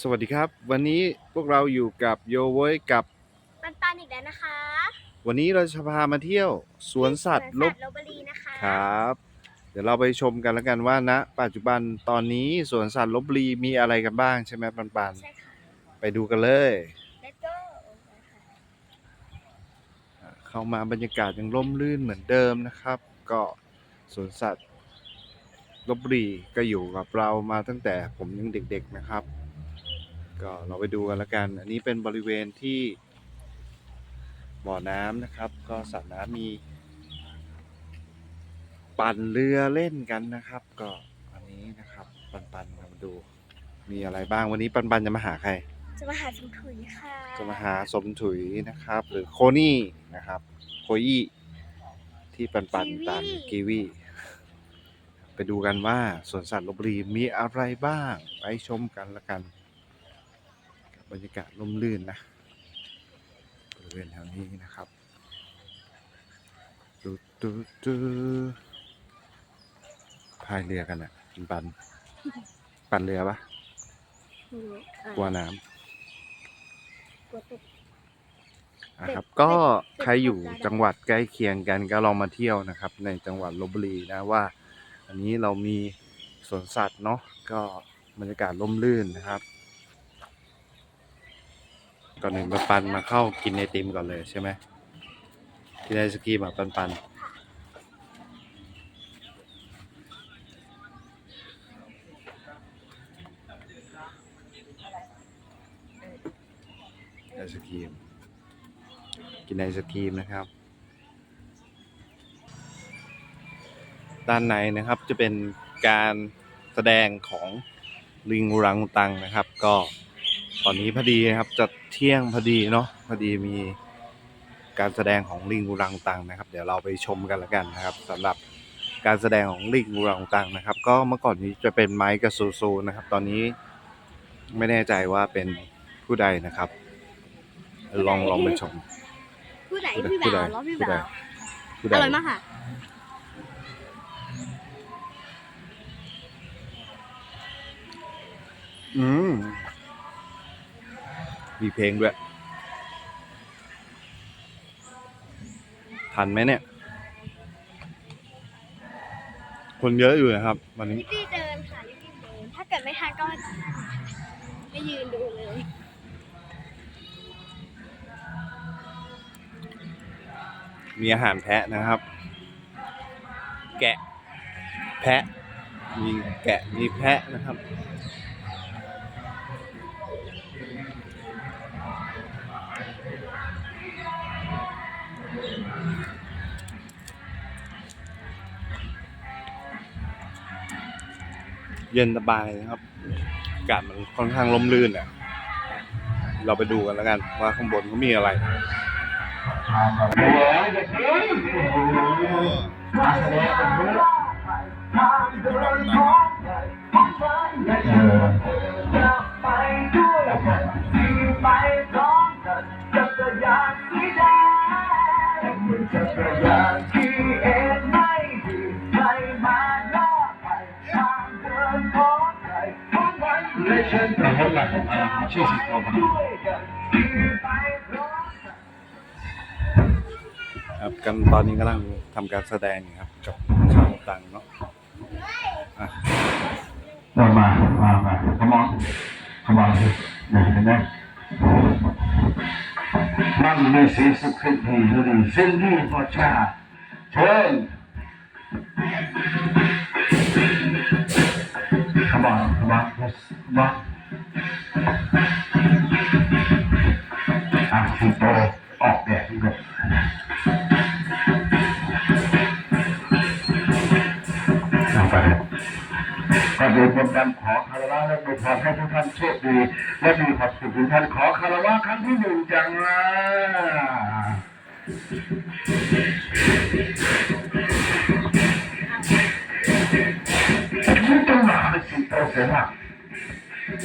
สวัสดีครับ วันนี้พวกเราอยู่กับโยโว้ยกับปันปันอีกแล้วนะคะวันนี้เราจะพามาเที่ยวสวนสัตว์ที่ลสบวนสัตว์ลบบุรีนะคะครับ เดี๋ยวเราไปชมกันแล้วกันว่าณปัจจุบันตอนนี้สวนสัตว์ลบบุรีมีอะไรกันบ้างใช่ไหมปันปันใช่ค่ะ ไปดูกันเลย let's go อ่าเข้ามาบรรยากาศยังร่มรื่นเหมือนเดิมนะครับ ก็สวนสัตว์ลบบุรีก็อยู่กับเรามาตั้งแต่ผมยังเด็ก ๆนะครับ ก็เราไปดูกันแล้วกัน อันนี้เป็นบริเวณที่บ่อน้ำนะครับ ก็สระน้ำมี ปั่นเรือเล่นกันนะครับ ก็อันนี้นะครับ ปันปันมาดู มีอะไรบ้างวันนี้ปันปันจะมาหาใคร จะมาหาสมถุยค่ะจะมาหาสมถุยนะครับ หรือโคนี่นะครับ โคยี่ที่ปันปันตามกีวีไปดูกันว่าสวนสัตว์ลบบุรีมีอะไรบ้าง ไปชมกันละกัน บรรยากาศร่มรื่นนะบริเวณแถวนี้นะครับดูดูดูพายเรือกันอะปันปันปั่นเรือปะไม่รู้อะกลัวน้ำกลัวตก นะครับเด็กก็เด็กใครอยู่เด็กจังหวัดใกล้เคียงกันก็ลองมาเที่ยวนะครับ ในจังหวัดลบบุรีนะว่า อันนี้เรามีสวนสัตว์เนาะก็บรรยากาศร่มรื่นนะครับ ก่อนหนึ่งปันปันมาเข้ากินไอติมก่อนเลยใช่ไหมกินไอศกรีมอะปันปันไอศกรีมกินไอศกรีมนะครับ ด้านในนะครับจะเป็นการแสดงของลิงรังตังนะครับ ก็ตอนนี้พอดีนะครับจะ เที่ยงพอดีเนาะพอดีมีการแสดงของลิงอุรังอุตังนะครับ เดี๋ยวเราไปชมกันละกันนะครับสำหรับการแสดงของลิงอุรังอุตังนะครับ ก็เมื่อก่อนนี้จะเป็นไม้กับซูซูนะครับ ตอนนี้ไม่แน่ใจว่าเป็นผู้ใดนะครับ ลองลองไปชม ผู้ไหนผู้พี่ใดบ่าวเหรอพี่ผู้ใดบ่าวผู้อใดร่อยมากค่ะอืม มีเพลงด้วย ทันไหมเนี่ย คนเยอะอยู่นะครับ วันนี้ รีบๆเดินค่ะรีบๆเดิน ถ้าเกิดไม่ทันก็ไม่ยืนดูเลยมีอาหารแพะนะครับ แกะ แพะ มีแกะ มีแพะนะครับ เย็นสบายนะครับอากาศมันค่อนข้างร่มรื่นอะเราไปดูกันแล้วกันว่าข้างบนเขามีอะไรแต่คนหลักข องอะไรชื่อสิงโตครับครับกันตอนนี้กำลังทำการแสดงอยู่ครับกับข่าวตังเนาะอะมามามามา come on come on ไหนเห็นไหมมันมีสีสุขที่ดีดีเส้นดีพอชาเชิญ come on come on yes come on อะสิงโตออกแบบนี้เลยเอาก็โดยรวมกันขอคารวะและอวยพรให้ทุกท่านโชคดี และมีความสุขทุกท่านขอคารวะครั้งที่หนึ่งจังนะไม่ต้องมาเป็นสิงโตเสียหลัก ส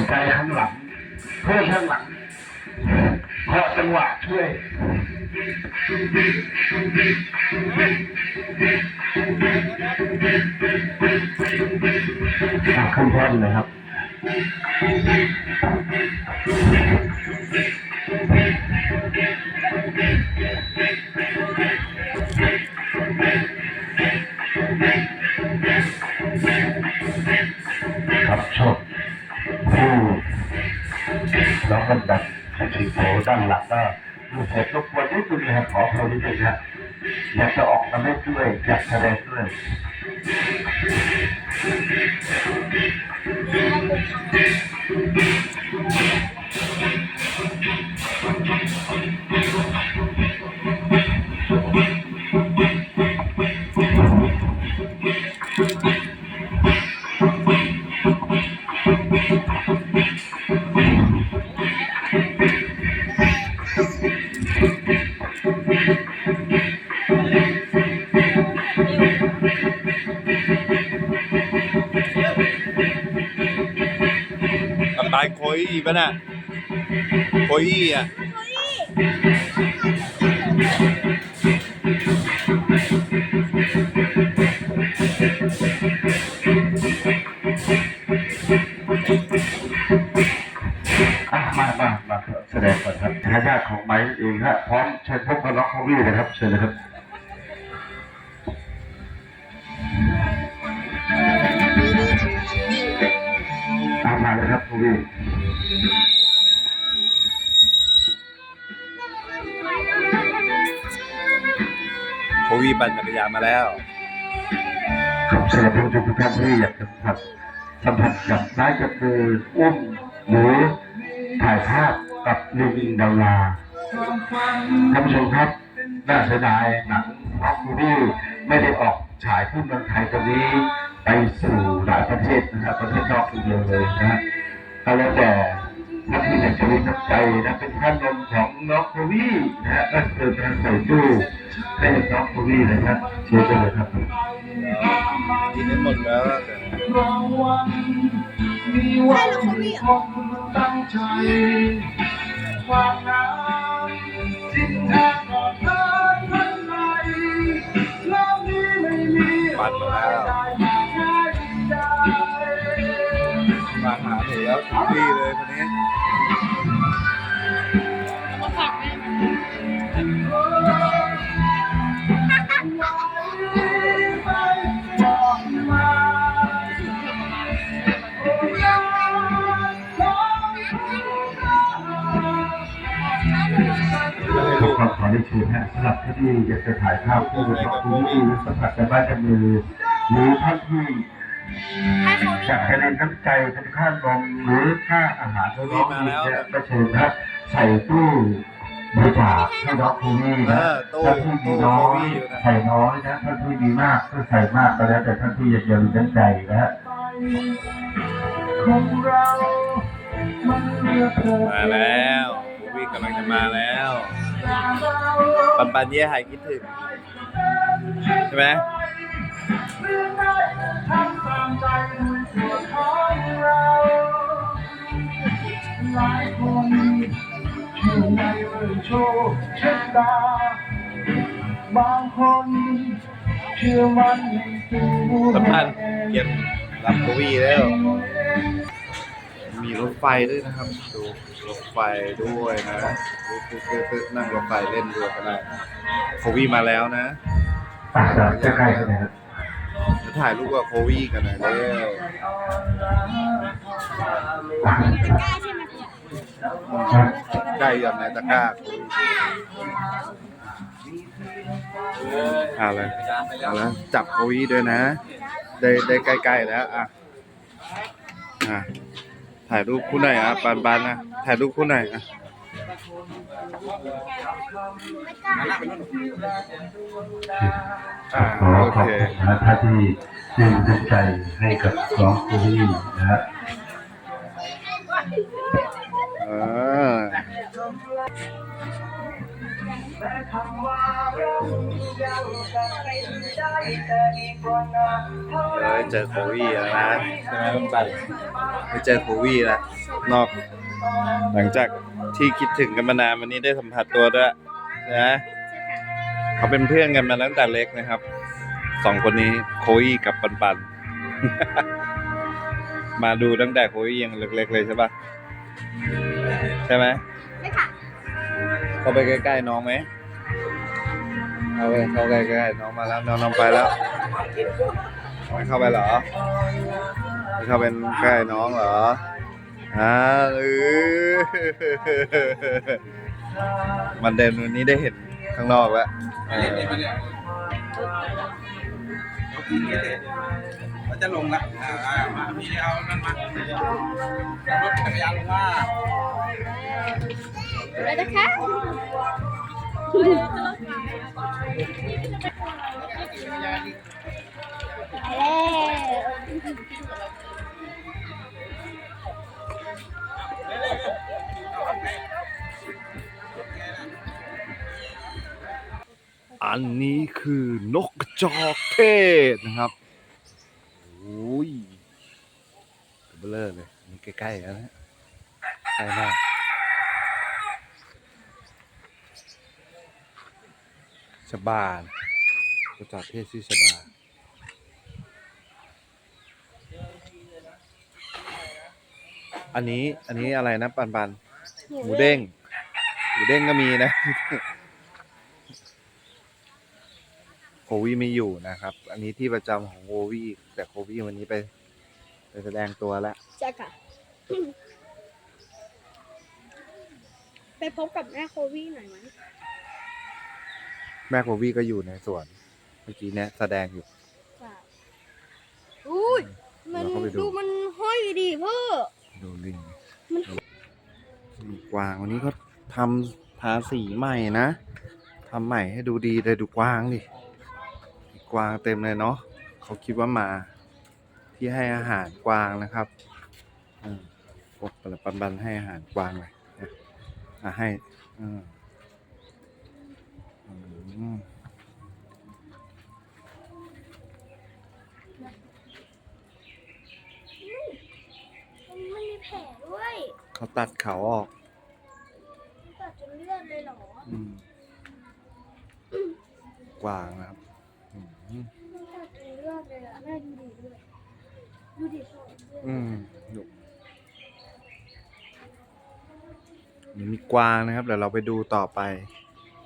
นใจข้างหลังเพื่อข้างหลังขอจังหวะช่วยขึ้นแท่นเลยครับ น้องท่านแบบสิงโตด้านหลังก็ลูกเสร็จรบกวนนิดนึงนะครับขอเขานิดนึงนะอยากจะออกมาเล่ด้วยอยากแสดงด้วย อี้ปะน่ะโคอี้อะอะมามามาแสดงก่อนครับทายาทของไม้เองฮะพร้อมเชิญพบกับน้องโควี่เลยครับเชิญเลยครับ ตามมาเลยครับโควี่โคอี้ปั่นจักรยานมาแล้วครับสำหรับท่านผู้ชมทุกท่านที่อยากจะสัมผัสสัมผัสกับน้ายกับมืออุ้มหรือถ่ายภาพกับลิงดาราท่านผู้ชมครับน่าเสียดายหนังของคูดี้ไม่ได้ออกฉายที่เมืองไทยตอนนี้ไปสู่หลายประเทศนะครับประเทศนอกอีกเลยนะฮะ ก็แล้วแต่ท่านที่อยากจะรู้น้ำใจนะเป็นท่านนมของน้องโควี่นะฮะก็เชิญทางใส่ตู้ให้น้องโควี่นะครับเชิญได้เลยครับกินได้หมดแล้วแต่ใช่แล้วเขามีเหรอตั้งใจความน้ำทิ้งทางก่อนเธอทันใดแล้วนี้ไม่มีปั่นมาแล้วได้ แล้วถึงที่เลยคนนี้มาฝากแม่ทุกคนขอได้เชิญฮะสำหรับท่านที่อยากจะถ่ายภาพคู่กับคุณที่สัมผัสกับบ้านกับมือหรือท่านที่ อยากจะเรียนน้ำใจเป็นค่านมหรือค่าอาหารของน้องนี่เนี่ยก็เชิญนะใส่ตู้บริจาคให้น้องคูนี่นะท่านที่มีน้อยใส่น้อยนะท่านที่มีมากก็ใส่มากก็แล้วแต่ท่านที่อยากจะมีน้ำใจนะฮะของเรามันเลือกเธอมาแล้วโคอี้กำลังจะมาแล้วปันปันเย่หายคิดถึงใช่ไหมทำตามใจด้วยตัวของเรา หลายคนเชื่ในเรื่องโชคชะตา บางคนเชื่อมันในตัวสัมพันธ์เก็บรับโคอี้แล้ว มีรถไฟด้วยนะครับ ดูรถไฟด้วยนะตึ๊ดตึ๊ดตึ๊ดนั่งรถไฟเล่นด้วยก็ได้โควีมาแล้วนะปากจะใกล้ๆกันนะครับ ถ่ายรูปกับโควี่กันหน่อยเร็วตะกร้าใช่ไหมใกล้ยังไงตะกร้าเอาเลยเอาแล้วจับโควี่ด้วยนะ ได้ได้ใกล้ๆแล้วอะอะถ่ายรูปคู่หน่อยอะปานปานนะถ่ายรูปคู่หน่อยอะ ขอโอขอบเคคุณนะท่านที่ยื่นน้ำใจให้กับน้องคูนี่นะฮะเออเราได้เจอโควี่แล้วนะใช่ไหมคุณปันได้เจอโควี่แล้วนอก หลังจากที่คิดถึงกันมานานวันนี้ได้สัมผัสตัวด้วยนะใช่ค่ะเขาเป็นเพื่อนกันมาตั้งแต่เล็กนะครับสองคนนี้โคอี้กับปันปัน มาดูตั้งแต่โคอี้ยังเล็กๆเลยใช่ปะใช่ไหมใช่ค่ะเข้าไปใกล้ๆน้องไหมเอาไปเข้าใกล้ๆน้องมาแล้วน้องน้องไปแล้วไม่เข้าไปเหรอไม่เข้าเป็นใกล้น้องเหรอ อ่าเออมันเดินวันนี้ได้เห็นข้างนอกแล้วเออมันจะลงละอ่ามาพี่เอานั่นมารถจักรยานลงมาแล้วนะคะไปแล้ว อันนี้คือนกจอกเทศนะครับโอ้ยตัวเบลอเลยนี่ใกล้ๆแล้วนะใกล้มากชบานกจอกเทศชื่ชบาอันนี้อันนี้อะไรนะปันปันหมูเด้งหมูเด้งก็มีนะ โควีไม่อยู่นะครับ อันนี้ที่ประจำของโควีแต่โควีวันนี้ไปไปแสดงตัวแล้ว ใช่ค่ะ ไปพบกับแม่โควี่หน่อยไหมแม่โควีก็อยู่ในสวนเมื่อกี้เนี่ยแสดงอยู่จ้ะอุ้ยมันเราเข้าไปดู ดูมันห้อยดีเพ่อ ดูลิงมันมีกวางวันนี้ก็ทำทาสีใหม่นะทำใหม่ให้ดูดีเลยดูกวางดิมี กวางเต็มเลยเนาะเขาคิดว่ามาที่ให้อาหารกวางนะครับอืมพวกปลาปันบันให้อาหารกวางเลยนะให้มันมีแผลด้วยเขาตัดเขาออกตัดจนเลือดเลยเหรออกวางนะครับอืม มันตัดจนเลือดเลยอะแม่ดูดิด้วย ดูดิอืมดูนี่มีกวางนะครับเดี๋ยวเราไปดูต่อไป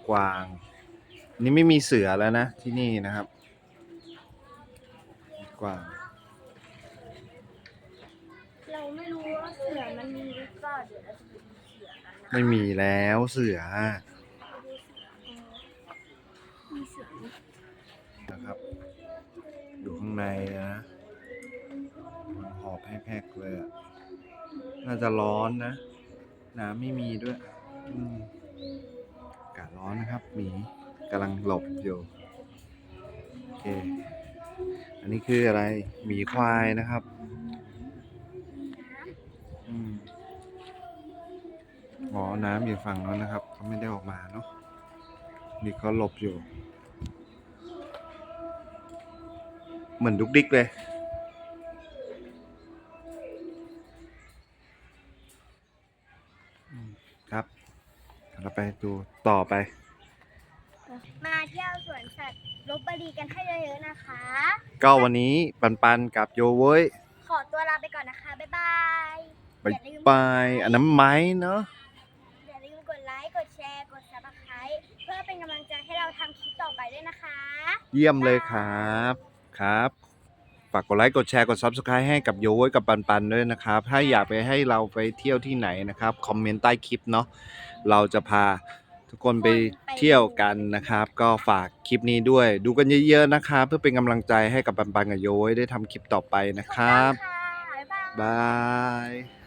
กวาง นี่ไม่มีเสือแล้วนะที่นี่นะครับ กวาง เราไม่รู้ว่าเสือมันมีหรือเปล่าเดี๋ยวเราจะไปดูเสือกันนะไม่มีแล้วเสือมีเสือ นะครับ ดูข้างในนะ แพกๆเลยอะน่าจะร้อนนะน้ำไม่มีด้วยอืมอากาศร้อนนะครับหมีกำลังหลบอยู่โอเค อันนี้คืออะไรหมีควายนะครับอืมอ๋อน้ำอยู่ฝั่งนั้นนะครับเขาไม่ได้ออกมาเนาะนี่เขาหลบอยู่ เหมือนดุกดิกเลย เราไปดูต่อไป มาเที่ยวสวนสัตว์ลบบุรีกันให้เยอะๆนะคะ ก็วันนี้ปันปันกับโยเว้ย ขอตัวลาไปก่อนนะคะ บ๊ายบายบายบายอันน้ำไม้เนาะอย่าลืมกดไลค์ กดแชร์ กด subscribe เพื่อเป็นกำลังใจให้เราทำคลิปต่อไปด้วยนะคะ เยี่ยมเลยครับ ครับ ฝากกดไลค์ กดแชร์ กด Subscribe ให้กับโยเว้ยกับปันปันด้วยนะครับ ถ้าอยากไปให้เราไปเที่ยวที่ไหนนะครับ คอมเมนต์ใต้คลิปเนาะ เราจะพาทุกคนไปเที่ยวกันนะครับ ก็ฝากคลิปนี้ด้วย ดูกันเยอะๆนะครับ เพื่อเป็นกำลังใจให้กับปันปันกับโยเว้ยได้ทำคลิปต่อไปนะครับค่ะบ๊ายบายบาย